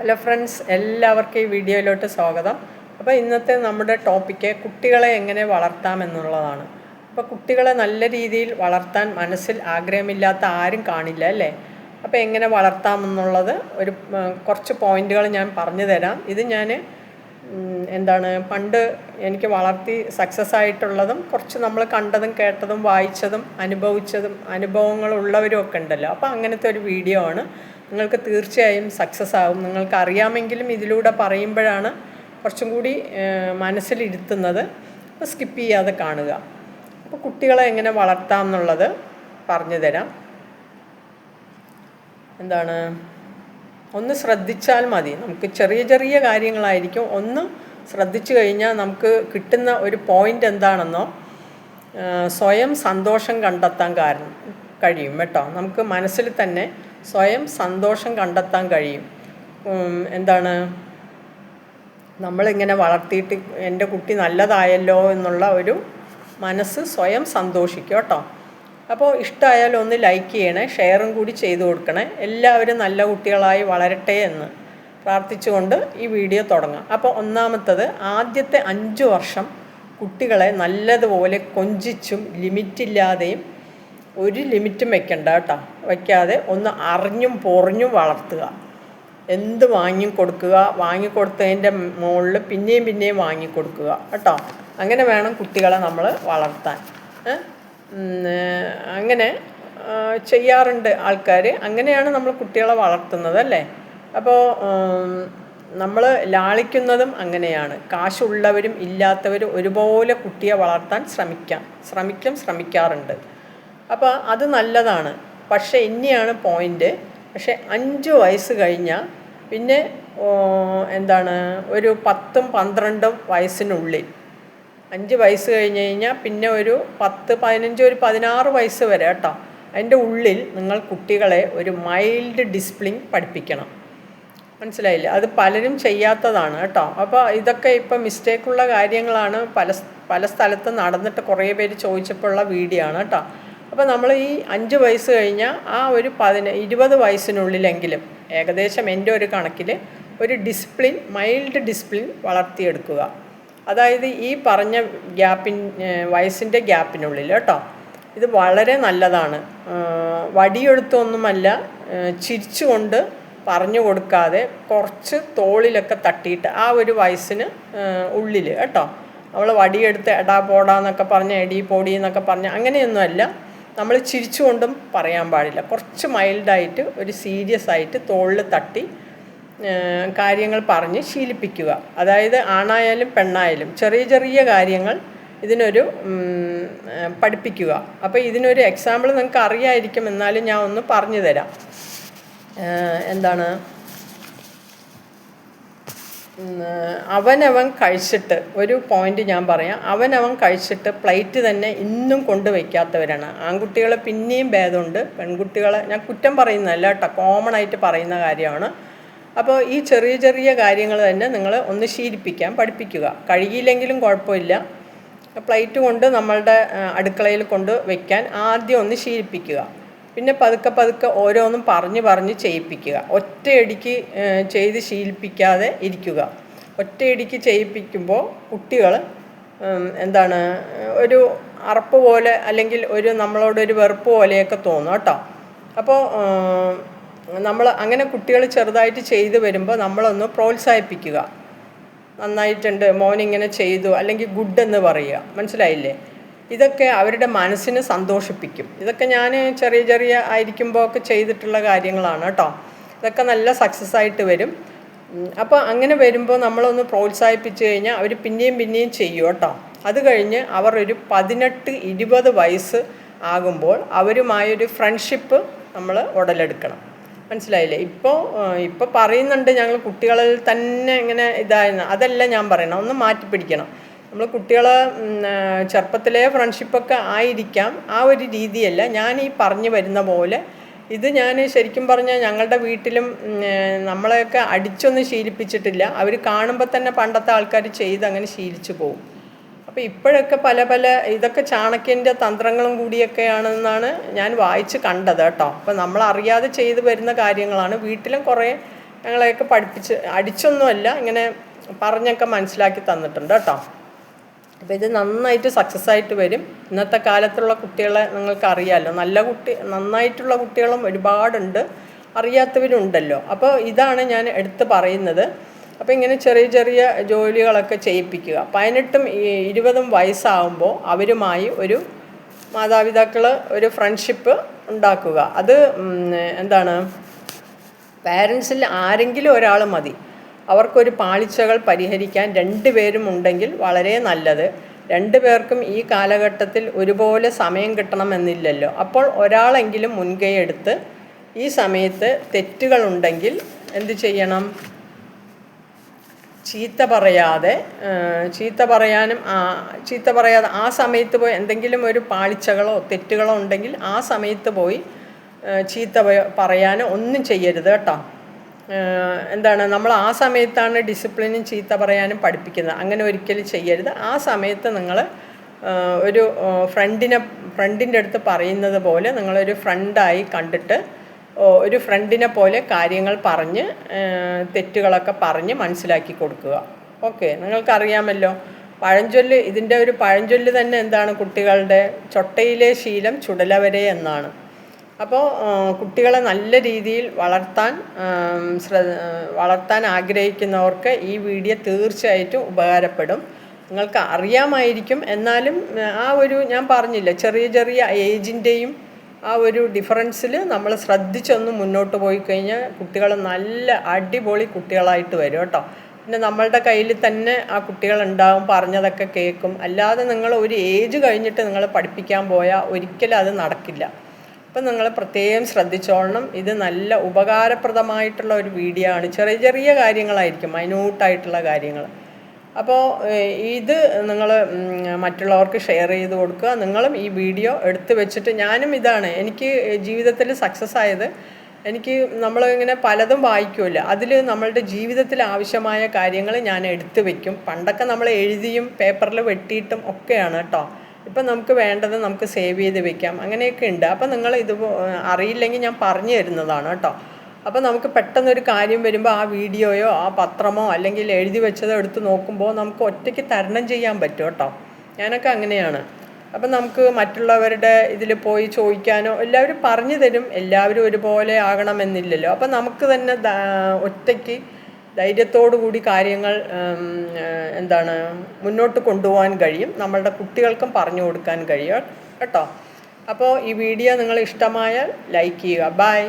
Hello friends എല്ലാവർക്കും ഈ വീഡിയോയിലോട്ട് സ്വാഗതം. അപ്പോൾ ഇന്നത്തെ നമ്മുടെ ടോപ്പിക്ക് കുട്ടികളെ എങ്ങനെ വളർത്താം എന്നുള്ളതാണ്. അപ്പോൾ കുട്ടികളെ നല്ല രീതിയിൽ വളർത്താൻ മനസ്സിൽ ആഗ്രഹമില്ലാത്ത ആരും കാണില്ല അല്ലേ? അപ്പോൾ എങ്ങനെ വളർത്താം എന്നുള്ളത് ഒരു കുറച്ച് പോയിന്റുകൾ ഞാൻ പറഞ്ഞു തരാം. ഇത് ഞാൻ എന്താണ് പണ്ട് എനിക്ക് വളർത്തി സക്സസ് ആയിട്ടുള്ളതും കുറച്ച് നമ്മൾ കണ്ടതും കേട്ടതും വായിച്ചതും അനുഭവിച്ചതും അനുഭവങ്ങളുള്ളവരും ഒക്കെ ഉണ്ടല്ലോ. അപ്പോൾ അങ്ങനത്തെ ഒരു വീഡിയോ ആണ്. നിങ്ങൾക്ക് തീർച്ചയായും സക്സസ് ആകും നിങ്ങൾക്ക് അറിയാമെങ്കിലും ഇതിലൂടെ പറയുമ്പോഴാണ് കുറച്ചും കൂടി മനസ്സിലിരുത്തുന്നത്. അപ്പോൾ സ്കിപ്പ് ചെയ്യാതെ കാണുക. അപ്പോൾ കുട്ടികളെ എങ്ങനെ വളർത്താം എന്നുള്ളത് പറഞ്ഞു തരാം. എന്താണ്? ഒന്ന് ശ്രദ്ധിച്ചാൽ മതി. നമുക്ക് ചെറിയ ചെറിയ കാര്യങ്ങളായിരിക്കും. ഒന്ന് ശ്രദ്ധിച്ചു കഴിഞ്ഞാൽ നമുക്ക് കിട്ടുന്ന ഒരു പോയിന്റ് എന്താണെന്നോ സ്വയം സന്തോഷം കണ്ടെത്താൻ കാരണം കഴിയും കേട്ടോ. നമുക്ക് മനസ്സിൽ തന്നെ സ്വയം സന്തോഷം കണ്ടെത്താൻ കഴിയും. എന്താണ്? നമ്മളിങ്ങനെ വളർത്തിയിട്ട് എന്റെ കുട്ടി നല്ലതായല്ലോ എന്നുള്ള ഒരു മനസ്സ് സ്വയം സന്തോഷിക്കും കേട്ടോ. അപ്പോൾ ഇഷ്ടമായാലും ഒന്ന് ലൈക്ക് ചെയ്യണേ ഷെയറും കൂടി ചെയ്തു കൊടുക്കണേ. എല്ലാവരും നല്ല കുട്ടികളായി വളരട്ടെ എന്ന് പ്രാർത്ഥിച്ചുകൊണ്ട് ഈ വീഡിയോ തുടങ്ങാം. അപ്പോൾ ഒന്നാമത്തത് ആദ്യത്തെ അഞ്ച് വർഷം കുട്ടികളെ നല്ലതുപോലെ കൊഞ്ചിച്ചും ലിമിറ്റില്ലാതെയും ഒരു ലിമിറ്റും വെക്കണ്ട കേട്ടോ. വയ്ക്കാതെ ഒന്ന് അറിഞ്ഞും പൊറിഞ്ഞും വളർത്തുക. എന്ത് വാങ്ങി കൊടുക്കുക. വാങ്ങിക്കൊടുത്തതിന്റെ മുകളിൽ പിന്നെയും പിന്നെയും വാങ്ങിക്കൊടുക്കുക കേട്ടോ. അങ്ങനെ വേണം കുട്ടികളെ നമ്മൾ വളർത്താൻ. അങ്ങനെ ചെയ്യാറുണ്ട് ആൾക്കാർ അങ്ങനെയാണ് നമ്മൾ കുട്ടികളെ വളർത്തുന്നത് അല്ലേ? അപ്പോൾ നമ്മൾ ലാളിക്കുന്നതും അങ്ങനെയാണ്. കാശുള്ളവരും ഇല്ലാത്തവരും ഒരുപോലെ കുട്ടിയെ വളർത്താൻ ശ്രമിക്കാം. ശ്രമിക്കും ശ്രമിക്കാറുണ്ട്. അപ്പോൾ അത് നല്ലതാണ്. പക്ഷേ ഇനിയാണ് പോയിന്റ് പക്ഷേ അഞ്ച് വയസ്സ് കഴിഞ്ഞാൽ പിന്നെ എന്താണ് ഒരു പത്തും പന്ത്രണ്ടും വയസ്സിനുള്ളിൽ. അഞ്ച് വയസ്സ് കഴിഞ്ഞ് കഴിഞ്ഞാൽ പിന്നെ ഒരു പത്ത് പതിനഞ്ച് ഒരു പതിനാറ് വയസ്സ് വരെ കേട്ടോ. അതിന്റെ ഉള്ളിൽ നിങ്ങൾ കുട്ടികളെ ഒരു മൈൽഡ് ഡിസിപ്ലിൻ പഠിപ്പിക്കണം. മനസ്സിലായില്ല? അത് പലരും ചെയ്യാത്തതാണ് കേട്ടോ. അപ്പോൾ ഇതൊക്കെ ഇപ്പം മിസ്റ്റേക്കുള്ള കാര്യങ്ങളാണ് പല പല സ്ഥലത്ത് നടന്നിട്ട് കുറേ പേര് ചോദിച്ചപ്പോഴുള്ള വീഡിയോ ആണ് കേട്ടോ. അപ്പോൾ നമ്മൾ ഈ അഞ്ച് വയസ്സ് കഴിഞ്ഞാൽ ആ ഒരു പതിന ഇരുപത് വയസ്സിനുള്ളിലെങ്കിലും ഏകദേശം എന്റെ ഒരു കണക്കിൽ ഒരു ഡിസിപ്ലിൻ മൈൽഡ് ഡിസിപ്ലിൻ വളർത്തിയെടുക്കുക. അതായത് ഈ പറഞ്ഞ ഗ്യാപ്പിൻ വയസ്സിന്റെ ഗ്യാപ്പിനുള്ളിൽ കേട്ടോ. ഇത് വളരെ നല്ലതാണ്. വടിയെടുത്തൊന്നുമല്ല ചിരിച്ചുകൊണ്ട് പറഞ്ഞു കൊടുക്കാതെ കുറച്ച് തോളിലൊക്കെ തട്ടിയിട്ട് ആ ഒരു വയസ്സിന് ഉള്ളിൽ കേട്ടോ. നമ്മൾ വടിയെടുത്ത് എടാ പോടാന്നൊക്കെ പറഞ്ഞ് എടി പൊടി എന്നൊക്കെ പറഞ്ഞ് അങ്ങനെയൊന്നുമല്ല. നമ്മൾ ചിരിച്ചുകൊണ്ടും പറയാൻ പാടില്ല. കുറച്ച് മൈൽഡായിട്ട് ഒരു സീരിയസ് ആയിട്ട് തോളിൽ തട്ടി കാര്യങ്ങൾ പറഞ്ഞ് ശീലിപ്പിക്കുക. അതായത് ആണായാലും പെണ്ണായാലും ചെറിയ ചെറിയ കാര്യങ്ങൾ ഇതിനൊരു പഠിപ്പിക്കുക. അപ്പോൾ ഇതിനൊരു എക്സാമ്പിൾ നിങ്ങൾക്ക് അറിയായിരിക്കും. എന്നാലും ഞാൻ ഒന്ന് പറഞ്ഞു തരാം. എന്താണ്? അവനവൻ കഴിച്ചിട്ട് ഒരു പോയിന്റ് ഞാൻ പറയാം. അവനവൻ കഴിച്ചിട്ട് പ്ലേറ്റ് തന്നെ ഇന്നും കൊണ്ടുവയ്ക്കാത്തവരാണ്. ആൺകുട്ടികളെ പിന്നെയും ഭേദമുണ്ട്. പെൺകുട്ടികളെ ഞാൻ കുറ്റം പറയുന്നതല്ല കേട്ടോ. കോമൺ ആയിട്ട് പറയുന്ന കാര്യമാണ്. അപ്പോൾ ഈ ചെറിയ ചെറിയ കാര്യങ്ങൾ തന്നെ നിങ്ങൾ ഒന്ന് ശീലിപ്പിക്കാൻ പഠിപ്പിക്കുക. കഴുകിയില്ലെങ്കിലും കുഴപ്പമില്ല. പ്ലേറ്റ് കൊണ്ട് നമ്മളുടെ അടുക്കളയിൽ കൊണ്ട് വയ്ക്കാൻ ആദ്യം ഒന്ന് ശീലിപ്പിക്കുക. പിന്നെ പതുക്കെ പതുക്കെ ഓരോന്നും പറഞ്ഞ് പറഞ്ഞ് ചെയ്യിപ്പിക്കുക. ഒറ്റയടിക്ക് ചെയ്ത് ശീലിപ്പിക്കാതെ ഇരിക്കുക. ഒറ്റയടിക്ക് ചെയ്യിപ്പിക്കുമ്പോൾ കുട്ടികൾ എന്താണ് ഒരു അറപ്പ് പോലെ അല്ലെങ്കിൽ ഒരു നമ്മളോടൊരു വെറുപ്പ് പോലെയൊക്കെ തോന്നും കേട്ടോ. അപ്പോൾ നമ്മൾ അങ്ങനെ കുട്ടികൾ ചെറുതായിട്ട് ചെയ്തു വരുമ്പോൾ നമ്മളൊന്ന് പ്രോത്സാഹിപ്പിക്കുക. നന്നായിട്ടുണ്ട് മോൻ ഇങ്ങനെ ചെയ്തു അല്ലെങ്കിൽ ഗുഡ് എന്ന് പറയുക. മനസ്സിലായില്ലേ? ഇതൊക്കെ അവരുടെ മനസ്സിനെ സന്തോഷിപ്പിക്കും. ഇതൊക്കെ ഞാൻ ചെറിയ ചെറിയ ആയിരിക്കുമ്പോൾ ഒക്കെ ചെയ്തിട്ടുള്ള കാര്യങ്ങളാണ് കേട്ടോ. ഇതൊക്കെ നല്ല സക്സസ് ആയിട്ട് വരും. അപ്പോൾ അങ്ങനെ വരുമ്പോൾ നമ്മളൊന്ന് പ്രോത്സാഹിപ്പിച്ച് കഴിഞ്ഞാൽ അവർ പിന്നെയും പിന്നെയും ചെയ്യും കേട്ടോ. അത് കഴിഞ്ഞ് അവർ ഒരു പതിനെട്ട് ഇരുപത് വയസ്സ് ആകുമ്പോൾ അവരുമായൊരു ഫ്രണ്ട്ഷിപ്പ് നമ്മൾ ഉടലെടുക്കണം. മനസ്സിലായില്ലേ? ഇപ്പോൾ ഇപ്പോൾ പറയുന്നുണ്ട് ഞങ്ങൾ കുട്ടികളിൽ തന്നെ ഇങ്ങനെ ഇതായിരുന്നു അതല്ല ഞാൻ പറയണം. ഒന്ന് മാറ്റി പിടിക്കണം നമ്മൾ കുട്ടികളെ ചെറുപ്പത്തിലെ ഫ്രണ്ട്ഷിപ്പൊക്കെ ആയിരിക്കാം. ആ ഒരു രീതിയല്ല. ഞാൻ ഈ പറഞ്ഞു വരുന്ന പോലെ ഇത് ഞാൻ ശരിക്കും പറഞ്ഞാൽ ഞങ്ങളുടെ വീട്ടിലും നമ്മളെയൊക്കെ അടിച്ചൊന്നും ശീലിപ്പിച്ചിട്ടില്ല. അവർ കാണുമ്പോൾ തന്നെ പണ്ടത്തെ ആൾക്കാർ ചെയ്ത് അങ്ങനെ ശീലിച്ചു പോകും. അപ്പോൾ ഇപ്പോഴൊക്കെ പല പല ഇതൊക്കെ ചാണക്യന്റെ തന്ത്രങ്ങളും കൂടിയൊക്കെയാണെന്നാണ് ഞാൻ വായിച്ച് കണ്ടത് കേട്ടോ. അപ്പോൾ നമ്മൾ അറിയാതെ ചെയ്തു വരുന്ന കാര്യങ്ങളാണ്. വീട്ടിലും കുറേ ഞങ്ങളെയൊക്കെ പഠിപ്പിച്ച് അടിച്ചൊന്നുമല്ല ഇങ്ങനെ പറഞ്ഞൊക്കെ മനസ്സിലാക്കി തന്നിട്ടുണ്ട് കേട്ടോ. അപ്പോൾ ഇത് നന്നായിട്ട് സക്സസ് ആയിട്ട് വരും. ഇന്നത്തെ കാലത്തുള്ള കുട്ടികളെ നിങ്ങൾക്ക് അറിയാമല്ലോ നല്ല കുട്ടി നന്നായിട്ടുള്ള കുട്ടികളും ഒരുപാടുണ്ട്. അറിയാത്തവരുണ്ടല്ലോ. അപ്പോൾ ഇതാണ് ഞാൻ എടുത്ത് പറയുന്നത്. അപ്പോൾ ഇങ്ങനെ ചെറിയ ചെറിയ ജോലികളൊക്കെ ചെയ്യിപ്പിക്കുക. പതിനെട്ടും ഇരുപതും വയസ്സാകുമ്പോൾ അവരുമായി ഒരു മാതാപിതാക്കൾ ഒരു ഫ്രണ്ട്ഷിപ്പ് ഉണ്ടാക്കുക. അത് എന്താണ്? പാരൻസിൽ ആരെങ്കിലും ഒരാൾ മതി. അവർക്കൊരു പാളിച്ചകൾ പരിഹരിക്കാൻ രണ്ടുപേരും ഉണ്ടെങ്കിൽ വളരെ നല്ലത്. രണ്ടു പേർക്കും ഈ കാലഘട്ടത്തിൽ ഒരുപോലെ സമയം കിട്ടണമെന്നില്ലല്ലോ. അപ്പോൾ ഒരാളെങ്കിലും മുൻകൈ എടുത്ത് ഈ സമയത്ത് തെറ്റുകളുണ്ടെങ്കിൽ എന്ത് ചെയ്യണം? ചീത്ത പറയാതെ ചീത്ത പറയാനും ചീത്ത പറയാതെ ആ സമയത്ത് പോയി എന്തെങ്കിലും ഒരു പാളിച്ചകളോ തെറ്റുകളോ ഉണ്ടെങ്കിൽ ആ സമയത്ത് പോയി ചീത്ത പറയാനോ ഒന്നും ചെയ്യരുത് കേട്ടോ. എന്താണ് നമ്മൾ ആ സമയത്താണ് ഡിസിപ്ലിനും ചീത്ത പറയാനും പഠിപ്പിക്കുന്നത്. അങ്ങനെ ഒരിക്കലും ചെയ്യരുത്. ആ സമയത്ത് നിങ്ങൾ ഒരു ഫ്രണ്ടിനെ ഫ്രണ്ടിന്റെ അടുത്ത് പറയുന്നത് പോലെ നിങ്ങളൊരു ഫ്രണ്ടായി കണ്ടിട്ട് ഒരു ഫ്രണ്ടിനെ പോലെ കാര്യങ്ങൾ പറഞ്ഞ് തെറ്റുകളൊക്കെ പറഞ്ഞ് മനസ്സിലാക്കി കൊടുക്കുക. ഓക്കെ നിങ്ങൾക്കറിയാമല്ലോ പഴഞ്ചൊല്ല് ഇതിന്റെ ഒരു പഴഞ്ചൊല്ല് തന്നെ എന്താണ് കുട്ടികളുടെ ചൊട്ടയിലെ ശീലം ചുടലവരെ എന്നാണ്. അപ്പോൾ കുട്ടികളെ നല്ല രീതിയിൽ വളർത്താൻ വളർത്താൻ ആഗ്രഹിക്കുന്നവർക്ക് ഈ വീഡിയോ തീർച്ചയായിട്ടും ഉപകാരപ്പെടും. നിങ്ങൾക്ക് അറിയാമായിരിക്കും. എന്നാലും ആ ഒരു ഞാൻ പറഞ്ഞില്ല ചെറിയ ചെറിയ ഏജിന്റെയും ആ ഒരു ഡിഫറൻസിൽ നമ്മൾ ശ്രദ്ധിച്ചൊന്ന് മുന്നോട്ട് പോയി കഴിഞ്ഞാൽ കുട്ടികൾ നല്ല അടിപൊളി കുട്ടികളായിട്ട് വരും കേട്ടോ. പിന്നെ നമ്മളുടെ കയ്യിൽ തന്നെ ആ കുട്ടികളുണ്ടാവും പറഞ്ഞതൊക്കെ കേൾക്കും. അല്ലാതെ നിങ്ങൾ ഒരു ഏജ് കഴിഞ്ഞിട്ട് നിങ്ങൾ പഠിപ്പിക്കാൻ പോയാൽ ഒരിക്കലും അത് നടക്കില്ല. അപ്പം നിങ്ങൾ പ്രത്യേകം ശ്രദ്ധിച്ചോളണം. ഇത് നല്ല ഉപകാരപ്രദമായിട്ടുള്ള ഒരു വീഡിയോ ആണ്. ചെറിയ ചെറിയ കാര്യങ്ങളായിരിക്കും. മൈന്യൂട്ടായിട്ടുള്ള കാര്യങ്ങൾ. അപ്പോൾ ഇത് നിങ്ങൾ മറ്റുള്ളവർക്ക് ഷെയർ ചെയ്ത് കൊടുക്കുക. നിങ്ങളും ഈ വീഡിയോ എടുത്തു വെച്ചിട്ട് ഞാനും ഇതാണ്. എനിക്ക് ജീവിതത്തിൽ സക്സസ് ആയത് എനിക്ക് നമ്മൾ ഇങ്ങനെ പലതും വായിക്കുമല്ലോ അതിൽ നമ്മളുടെ ജീവിതത്തിൽ ആവശ്യമായ കാര്യങ്ങൾ ഞാൻ എടുത്തു വെക്കും. പണ്ടൊക്കെ നമ്മൾ എഴുതിയും പേപ്പറിൽ വെട്ടിയിട്ടും ഒക്കെയാണ് കേട്ടോ. ഇപ്പം നമുക്ക് വേണ്ടത് നമുക്ക് സേവ് ചെയ്ത് വെക്കാം. അങ്ങനെയൊക്കെ ഉണ്ട്. അപ്പം നിങ്ങൾ ഇത് അറിയില്ലെങ്കിൽ ഞാൻ പറഞ്ഞു തരുന്നതാണ് കേട്ടോ. അപ്പോൾ നമുക്ക് പെട്ടെന്നൊരു കാര്യം വരുമ്പോൾ ആ വീഡിയോയോ ആ പത്രമോ അല്ലെങ്കിൽ എഴുതി വെച്ചതോ എടുത്ത് നോക്കുമ്പോൾ നമുക്ക് ഒറ്റയ്ക്ക് തരണം ചെയ്യാൻ പറ്റും കേട്ടോ. ഞാനൊക്കെ അങ്ങനെയാണ്. അപ്പം നമുക്ക് മറ്റുള്ളവരുടെ ഇതിൽ പോയി ചോദിക്കാനോ എല്ലാവരും പറഞ്ഞു തരും. എല്ലാവരും ഒരുപോലെ ആകണമെന്നില്ലല്ലോ. അപ്പം നമുക്ക് തന്നെ ഒറ്റയ്ക്ക് ധൈര്യത്തോടു കൂടി കാര്യങ്ങൾ എന്താണ് മുന്നോട്ട് കൊണ്ടുപോകാൻ കഴിയും. നമ്മളുടെ കുട്ടികൾക്കും പറഞ്ഞു കൊടുക്കാൻ കഴിയും. കേട്ടോ? അപ്പോൾ ഈ വീഡിയോ നിങ്ങൾ ഇഷ്ടമായാൽ ലൈക്ക് ചെയ്യുക. ബൈ.